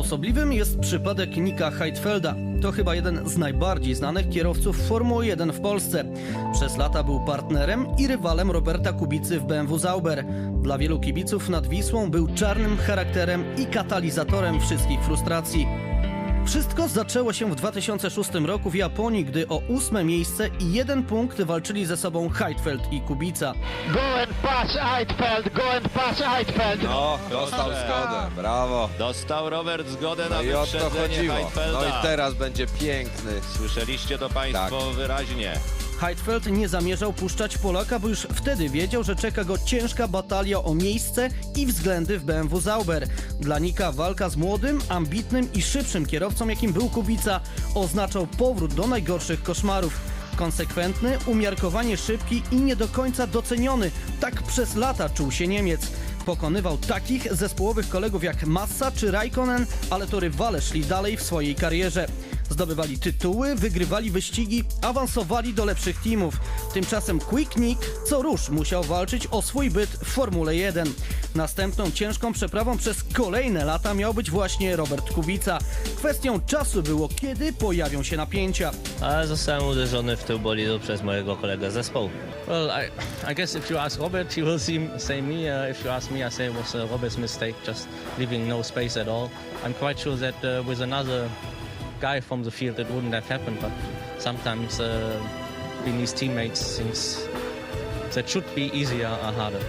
Osobliwym jest przypadek Nika Heidfelda. To chyba jeden z najbardziej znanych kierowców Formuły 1 w Polsce. Przez lata był partnerem i rywalem Roberta Kubicy w BMW Zauber. Dla wielu kibiców nad Wisłą był czarnym charakterem i katalizatorem wszystkich frustracji. Wszystko zaczęło się w 2006 roku w Japonii, gdy o ósme miejsce i jeden punkt walczyli ze sobą Heidfeld i Kubica. Go and pass Heidfeld, go and pass Heidfeld. No, dostał zgodę, brawo. Dostał Robert zgodę na No i o to wyprzedzenie chodziło. Heidfelda. No i teraz będzie piękny. Słyszeliście to Państwo Tak. wyraźnie. Heidfeld nie zamierzał puszczać Polaka, bo już wtedy wiedział, że czeka go ciężka batalia o miejsce i względy w BMW Zauber. Dla Nika walka z młodym, ambitnym i szybszym kierowcą, jakim był Kubica, oznaczał powrót do najgorszych koszmarów. Konsekwentny, umiarkowanie szybki i nie do końca doceniony. Tak przez lata czuł się Niemiec. Pokonywał takich zespołowych kolegów jak Massa czy Raikkonen, ale to rywale szli dalej w swojej karierze. Zdobywali tytuły, wygrywali wyścigi, awansowali do lepszych teamów. Tymczasem Quick Nick co rusz musiał walczyć o swój byt w Formule 1. Następną ciężką przeprawą przez kolejne lata miał być właśnie Robert Kubica. Kwestią czasu było, kiedy pojawią się napięcia. A zostałem uderzony w tył bolidu przez mojego kolegę z zespołu. Well, I, I guess if you ask Robert, he will see, say me. Uh, if you ask me, I say it was uh, Robert's mistake, just leaving no space at all. I'm quite sure that uh, with another guy from the field, it wouldn't have happened. But sometimes uh, being his teammates, things that should be easier are harder.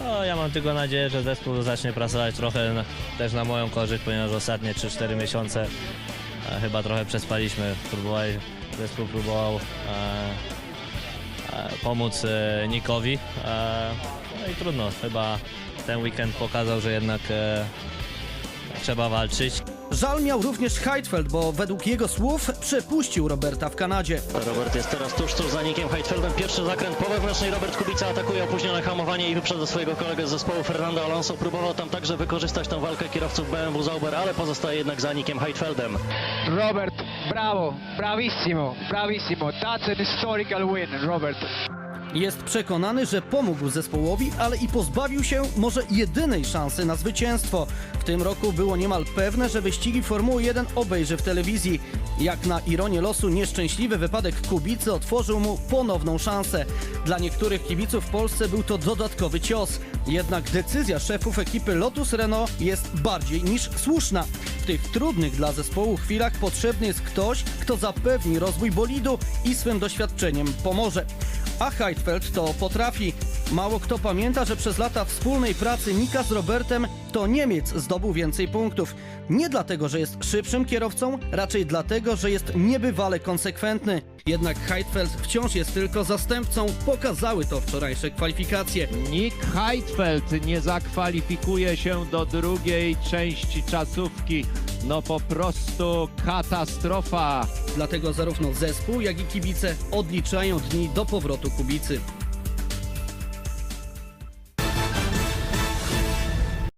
No, ja mam tylko nadzieję, że zespół zacznie pracować trochę na, też na moją korzyść, ponieważ ostatnie 3-4 miesiące e, chyba trochę przespaliśmy. Próbowali, zespół próbował e, e, pomóc e, Nikowi. E, no i trudno, chyba ten weekend pokazał, że jednak e, trzeba walczyć. Żal miał również Heidfeld, bo według jego słów przepuścił Roberta w Kanadzie. Robert jest teraz tuż, tuż za Nikiem Heidfeldem. Pierwszy zakręt po wewnętrznej. Robert Kubica atakuje opóźnione hamowanie i wyprzedza swojego kolegę z zespołu Fernando Alonso. Próbował tam także wykorzystać tę walkę kierowców BMW Zauber, ale pozostaje jednak za Nikiem Heidfeldem. Robert, bravo, bravissimo, bravissimo. That's an historical win, Robert. Jest przekonany, że pomógł zespołowi, ale i pozbawił się może jedynej szansy na zwycięstwo. W tym roku było niemal pewne, że wyścigi Formuły 1 obejrzy w telewizji. Jak na ironię losu nieszczęśliwy wypadek Kubicy otworzył mu ponowną szansę. Dla niektórych kibiców w Polsce był to dodatkowy cios. Jednak decyzja szefów ekipy Lotus Renault jest bardziej niż słuszna. W tych trudnych dla zespołu chwilach potrzebny jest ktoś, kto zapewni rozwój bolidu i swym doświadczeniem pomoże. A Heidfeld to potrafi. Mało kto pamięta, że przez lata wspólnej pracy Nika z Robertem to Niemiec zdobył więcej punktów. Nie dlatego, że jest szybszym kierowcą, raczej dlatego, że jest niebywale konsekwentny. Jednak Heidfeld wciąż jest tylko zastępcą, pokazały to wczorajsze kwalifikacje. Nick Heidfeld nie zakwalifikuje się do drugiej części czasówki. No po prostu katastrofa. Dlatego zarówno zespół, jak i kibice odliczają dni do powrotu Kubicy.